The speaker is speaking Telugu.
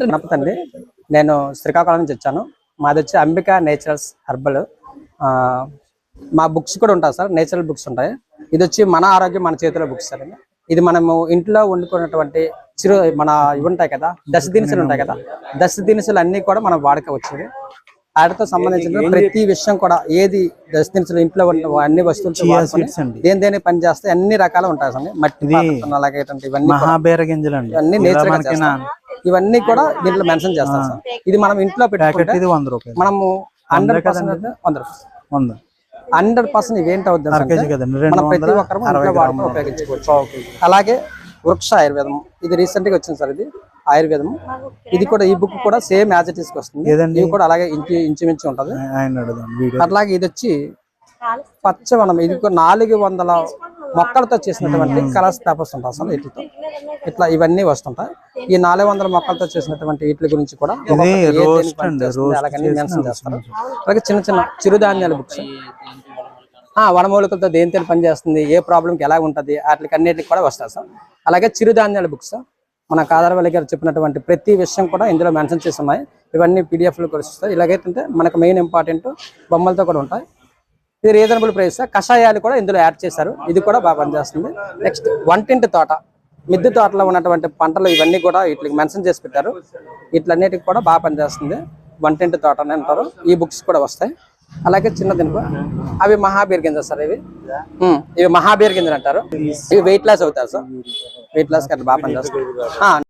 గణపతి అండి నేను శ్రీకాకుళం నుంచి వచ్చాను. మాది వచ్చి అంబిక నేచురల్స్ హర్బల్. ఆ, మా బుక్స్ కూడా ఉంటాయి సార్ నేచురల్ బుక్స్ ఉంటాయి. ఇది వచ్చి మన ఆరోగ్యం మన చేతిలో బుక్స్ సార్ ఇది. మనము ఇంట్లో వండుకున్నటువంటి చిరు మన ఇవి ఉంటాయి కదా దశ దినుసులు ఉంటాయి కదా. దశ దినుసులు అన్ని కూడా మనం వాడుకోవచ్చు వాటితో సంబంధించిన ప్రతి విషయం కూడా ఏది దశ దినుసులు ఇంట్లో ఉన్న అన్ని అండి. దేని దేని పని చేస్తే అన్ని రకాలు ఉంటాయి సార్. మట్టి అలాగే ఇవన్నీ కూడా మహాబేర గింజలు అండి ఇవన్నీ ఇవన్నీ కూడా దీంట్లో మెన్షన్ చేస్తాం సార్. ఇది మనం ఇంట్లో పెట్టుకుంటే రూపాయలు. మనము హండ్రెడ్ పర్సెంట్ వంద వంద. హండ్రెడ్ పర్సెంట్ ఇవేంటి అవుతుంది మనం ప్రతి ఒక్కరు ఉపయోగించుకోవచ్చు. అలాగే వృక్ష ఆయుర్వేదం. ఇది రీసెంట్గా వచ్చింది సార్ ఇది. ఆయుర్వేదం. ఇది కూడా ఈ బుక్ కూడా సేమ్ యాజ్ ఇట్ ఈస్ వస్తుంది? ఇది కూడా అలాగే ఇంచు ఇంచుమించు ఉంటది. అట్లాగే ఇది వచ్చి పచ్చవనం. ఇది నాలుగు వందల మొక్కలతో చేసినటువంటి కలర్స్ పేపర్స్ ఉంటాయి అసలు వీటితో. ఇట్లా ఇవన్నీ వస్తుంటాయి ఈ నాలుగు వందల మొక్కలతో చేసినటువంటి వీటి గురించి కూడా మెన్షన్ చేస్తారు. అలాగే చిన్న చిన్న చిరుధాన్యాల బుక్స్. ఆ వనమూలికలతో దేనితో పనిచేస్తుంది ఏ ప్రాబ్లంకి ఎలా ఉంటుంది వాటికి అన్నిటికి కూడా వస్తాయి సార్ అలాగే చిరుధాన్యాల బుక్స్. మన కాదరవల్లి గారు చెప్పినటువంటి ప్రతి విషయం కూడా ఇందులో మెన్షన్ చేసి ఉన్నాయి. ఇవన్నీ పీడిఎఫ్లు కూడా వస్తాయి. ఇలాగైతే మనకు మెయిన్ ఇంపార్టెంట్ బొమ్మలతో కూడా ఉంటాయి. ఇది రీజనబుల్ ప్రైస్ కషాయాలు కూడా ఇందులో యాడ్ చేశారు. ఇది కూడా బాగా పనిచేస్తుంది. నెక్స్ట్ వంటింటి తోట. మిద్దె తోటలో ఉన్నటువంటి పంటలు ఇవన్నీ కూడా వీటికి మెన్షన్ చేసి పెట్టారు. వీటిలన్నిటికి కూడా బాగా పనిచేస్తుంది. వంటింటి తోట అని అంటారు. ఈ బుక్స్ కూడా వస్తాయి. అలాగే చిన్న దినుపు అవి మహాబీర్ గింజలు సార్ ఇవి. ఇవి మహాబీర్ గింజలు అంటారు. ఇవి వెయిట్ లాస్ అవుతారు సార్. వెయిట్ లాస్ అట్లా బాగా పనిచేస్తుంది